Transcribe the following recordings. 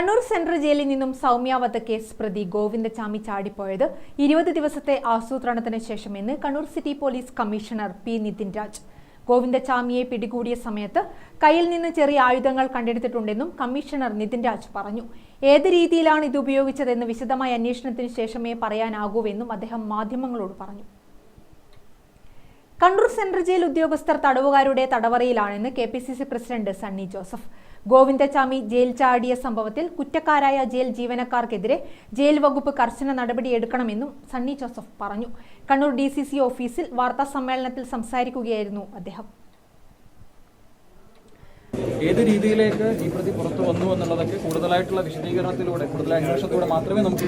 Kannur central ജയിലിൽ നിന്നും Soumya case പ്രതി ഗോവിന്ദചാമി ചാടിപ്പോയത് ഇരുപത് ദിവസത്തെ ആസൂത്രണത്തിന് ശേഷമെന്ന് Kannur city police commissioner P Nithin Raj ഗോവിന്ദചാമിയെ പിടികൂടിയ സമയത്ത് കയ്യിൽ നിന്ന് ചെറിയ ആയുധങ്ങൾ കണ്ടെടുത്തിട്ടുണ്ടെന്നും കമ്മീഷണർ നിതിൻ രാജ് പറഞ്ഞു. ഏത് രീതിയിലാണ് ഇത് ഉപയോഗിച്ചതെന്ന് വിശദമായ അന്വേഷണത്തിന് ശേഷമേ പറയാനാകൂവെന്നും അദ്ദേഹം മാധ്യമങ്ങളോട് പറഞ്ഞു. കണ്ണൂർ സെൻട്രൽ ജയിൽ ഉദ്യോഗസ്ഥർ തടവുകാരുടെ തടവറയിലാണെന്ന് K P C C president Sunny Joseph. Govindachami jail ചാടിയ സംഭവത്തിൽ കുറ്റക്കാരായ ജയിൽ ജീവനക്കാർക്കെതിരെ ജയിൽ വകുപ്പ് കർശന നടപടിയെടുക്കണമെന്നും സണ്ണി ജോസഫ് പറഞ്ഞു. കണ്ണൂർ ഡി സി സി ഓഫീസിൽ വാർത്താ സമ്മേളനത്തിൽ സംസാരിക്കുകയായിരുന്നു അദ്ദേഹം. ഏത് രീതിയിലേക്ക് ഈ പ്രതി പുറത്തു വന്നു എന്നുള്ളതൊക്കെ കൂടുതലായിട്ടുള്ള വിശദീകരണത്തിലൂടെ കൂടുതൽ അന്വേഷണത്തിലൂടെ മാത്രമേ നമുക്ക്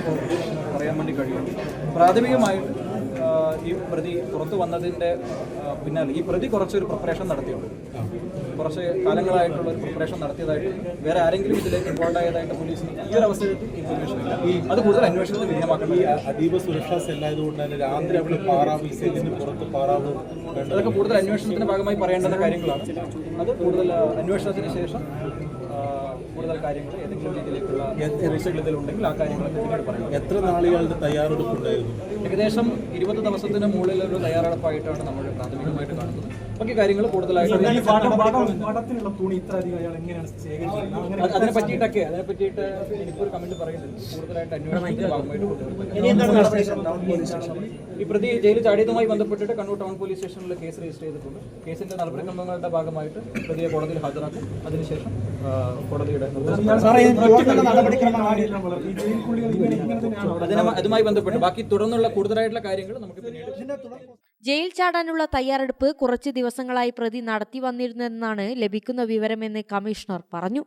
പറയാൻ വേണ്ടി കഴിയൂ. പ്രാഥമികമായിട്ട് ഈ പ്രതി പുറത്തു വന്നതിന്റെ പിന്നാലെ ഈ പ്രതി കുറച്ചൊരു പ്രിപ്പറേഷൻ നടത്തിയുണ്ട്. കുറച്ച് കാലങ്ങളായിട്ടുള്ള ഒരു പ്രിപ്പറേഷൻ നടത്തിയതായിട്ട് വേറെ ആരെങ്കിലും ഇതിലേക്ക് ഇൻവോൾവ് ആയതായിട്ട് പോലീസിന് ഈ ഒരു അവസരത്തിൽ ഇൻഫർമേഷൻ ഇല്ല. അത് കൂടുതൽ അന്വേഷണത്തിന് വിധേയമാക്കണം ഈ അതീവ സുരക്ഷാ സെല്ലായതുകൊണ്ട് തന്നെ രാത്രി അവിടെ പാറാവ് ഈ സെല്ലിന് പുറത്ത് പാറാവ് അതൊക്കെ കൂടുതൽ അന്വേഷണത്തിന്റെ ഭാഗമായി പറയേണ്ടുന്ന കാര്യങ്ങളാണ്. അത് കൂടുതൽ അന്വേഷണത്തിന് ശേഷം കൂടുതൽ കാര്യങ്ങൾ ഏതെങ്കിലും രീതിയിലേക്കുള്ള റിസൾട്ട് ഇതിലുണ്ടെങ്കിൽ ആ കാര്യങ്ങളൊക്കെ പിന്നീട് പറയാം. എത്ര നാളുകളുടെ തയ്യാറെടുപ്പുണ്ടായിരുന്നു? ഏകദേശം ഇരുപത് ദിവസത്തിന് മുകളിൽ ഒരു തയ്യാറെടുപ്പായിട്ടാണ് നമ്മൾ പ്രാഥമികമായിട്ട് കാണുന്നത്. ബാക്കി കാര്യങ്ങൾ കൂടുതലായിട്ട് അതിനെ പറ്റിയിട്ടൊക്കെ അതിനെ പറ്റിയിട്ട് എനിക്കൊരു കമന്റ് പറയുന്നില്ല കൂടുതലായിട്ട് അന്വേഷണത്തിന്റെ ഭാഗമായിട്ട് കൊണ്ടുവരും ഈ പ്രതി ജയിലിൽ ചാടിയതുമായി ബന്ധപ്പെട്ടിട്ട് കണ്ണൂർ ടൗൺ പോലീസ് സ്റ്റേഷനിൽ കേസ് രജിസ്റ്റർ ചെയ്തിട്ടുണ്ട്. കേസിന്റെ നടപടിക്രമങ്ങളുടെ ഭാഗമായിട്ട് പ്രതിയെ കോടതിയിൽ ഹാജരാക്കും. അതിനുശേഷം കോടതിയുടെ അതുമായി ബന്ധപ്പെട്ട് ബാക്കി തുടർന്നുള്ള കൂടുതലായിട്ടുള്ള കാര്യങ്ങൾ നമുക്ക് പിന്നീട് ജയിൽ ചാടാനുള്ള തയ്യാറെടുപ്പ് കുറച്ച് ദിവസങ്ങളായി പ്രതി നടത്തി വന്നിരുന്നെന്നാണ് ലഭിക്കുന്ന വിവരമെന്ന് കമ്മീഷണർ പറഞ്ഞു.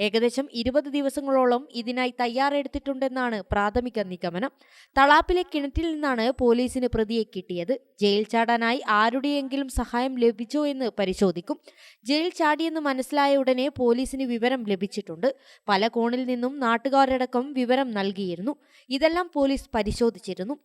ഏകദേശം ഇരുപത് ദിവസങ്ങളോളം ഇതിനായി തയ്യാറെടുത്തിട്ടുണ്ടെന്നാണ് പ്രാഥമിക നിഗമനം. തളാപ്പിലെ കിണറ്റിൽ നിന്നാണ് പോലീസിന് പ്രതിയെ കിട്ടിയത്. ജയിൽ ചാടാനായി ആരുടെയെങ്കിലും സഹായം ലഭിച്ചോ എന്ന് പരിശോധിക്കും. ജയിൽ ചാടിയെന്ന് മനസ്സിലായ ഉടനെ പോലീസിന് വിവരം ലഭിച്ചിട്ടുണ്ട്. പല കോണിൽ നിന്നും നാട്ടുകാരടക്കം വിവരം നൽകിയിരുന്നു. ഇതെല്ലാം പോലീസ് പരിശോധിച്ചിരുന്നു.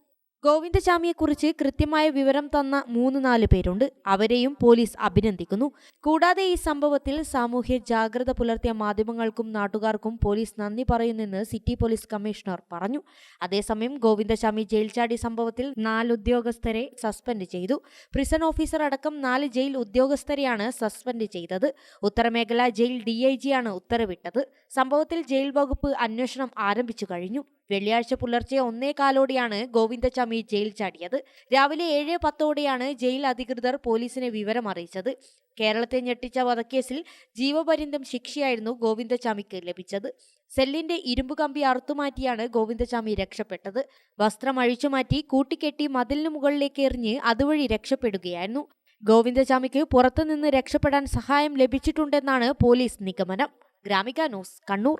ഗോവിന്ദചാമിയെക്കുറിച്ച് കൃത്യമായ വിവരം തന്ന മൂന്ന് നാല് പേരുണ്ട്. അവരെയും പോലീസ് അഭിനന്ദിക്കുന്നു. കൂടാതെ ഈ സംഭവത്തിൽ സാമൂഹ്യ ജാഗ്രത പുലർത്തിയ മാധ്യമങ്ങൾക്കും നാട്ടുകാർക്കും പോലീസ് നന്ദി പറയുന്നെന്ന് സിറ്റി പോലീസ് കമ്മീഷണർ പറഞ്ഞു. അതേസമയം ഗോവിന്ദചാമി ജയിൽ ചാടി സംഭവത്തിൽ നാല് ഉദ്യോഗസ്ഥരെ സസ്പെൻഡ് ചെയ്തു. പ്രിസൺ ഓഫീസർ അടക്കം നാല് ജയിൽ ഉദ്യോഗസ്ഥരെയാണ് സസ്പെൻഡ് ചെയ്തത്. ഉത്തരമേഖല ജയിൽ ഡി ഐ ജിയാണ് ഉത്തരവിട്ടത്. സംഭവത്തിൽ ജയിൽ വകുപ്പ് അന്വേഷണം ആരംഭിച്ചു കഴിഞ്ഞു. വെള്ളിയാഴ്ച പുലർച്ചെ ഒന്നേ കാലോടെയാണ് ഗോവിന്ദചാമി ജയിൽ ചാടിയത്. രാവിലെ ഏഴ് പത്തോടെയാണ് ജയിൽ അധികൃതർ പോലീസിനെ വിവരം അറിയിച്ചത്. കേരളത്തെ ഞെട്ടിച്ച വധക്കേസിൽ ജീവപര്യന്തം ശിക്ഷയായിരുന്നു ഗോവിന്ദചാമിക്ക് ലഭിച്ചത്. സെല്ലിന്റെ ഇരുമ്പ് കമ്പി അറുത്തുമാറ്റിയാണ് ഗോവിന്ദചാമി രക്ഷപ്പെട്ടത്. വസ്ത്രം അഴിച്ചുമാറ്റി കൂട്ടിക്കെട്ടി മതിലിനു മുകളിലേക്ക് എറിഞ്ഞ് അതുവഴി രക്ഷപ്പെടുകയായിരുന്നു. ഗോവിന്ദചാമിക്ക് പുറത്തുനിന്ന് രക്ഷപ്പെടാൻ സഹായം ലഭിച്ചിട്ടുണ്ടെന്നാണ് പോലീസ് നിഗമനം. Gramika news Kannur.